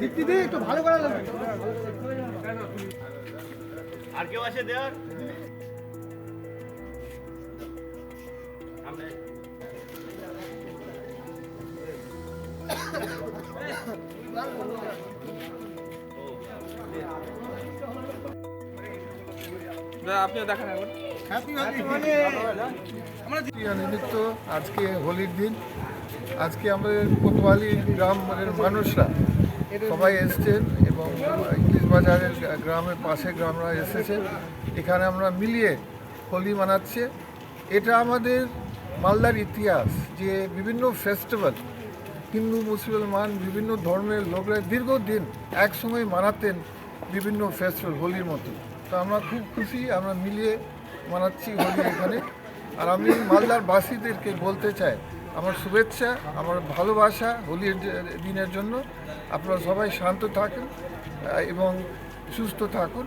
দীপ্তি দি একটু ভালো করে লাগবে আর কেউ আছে দেওয়ার আপনিও দেখেন একবার। নিমিত্ত আজকে হোলির দিন। আজকে আমাদের কোতোয়ালি গ্রামের মানুষরা সবাই এসছেন এবং ইংলিশ বাজারের গ্রামের পাশে গ্রামরা এসেছে। এখানে আমরা মিলিয়ে হোলি মানাচ্ছে। এটা আমাদের মালদার ইতিহাস যে বিভিন্ন ফেস্টিভ্যাল হিন্দু মুসলমান বিভিন্ন ধর্মের লোকরা দীর্ঘদিন একসঙ্গে মানাতেন বিভিন্ন ফেস্টিভ্যাল হোলির মতো। তো আমরা খুব খুশি, আমরা মিলিয়ে মানাচ্ছি হোলি এখানে। আর আমি মালদার বাসীদেরকে বলতে চাই, আমার শুভেচ্ছা, আমার ভালোবাসা হোলির দিনের জন্য। আপনারা সবাই শান্ত থাকেন এবং সুস্থ থাকুন।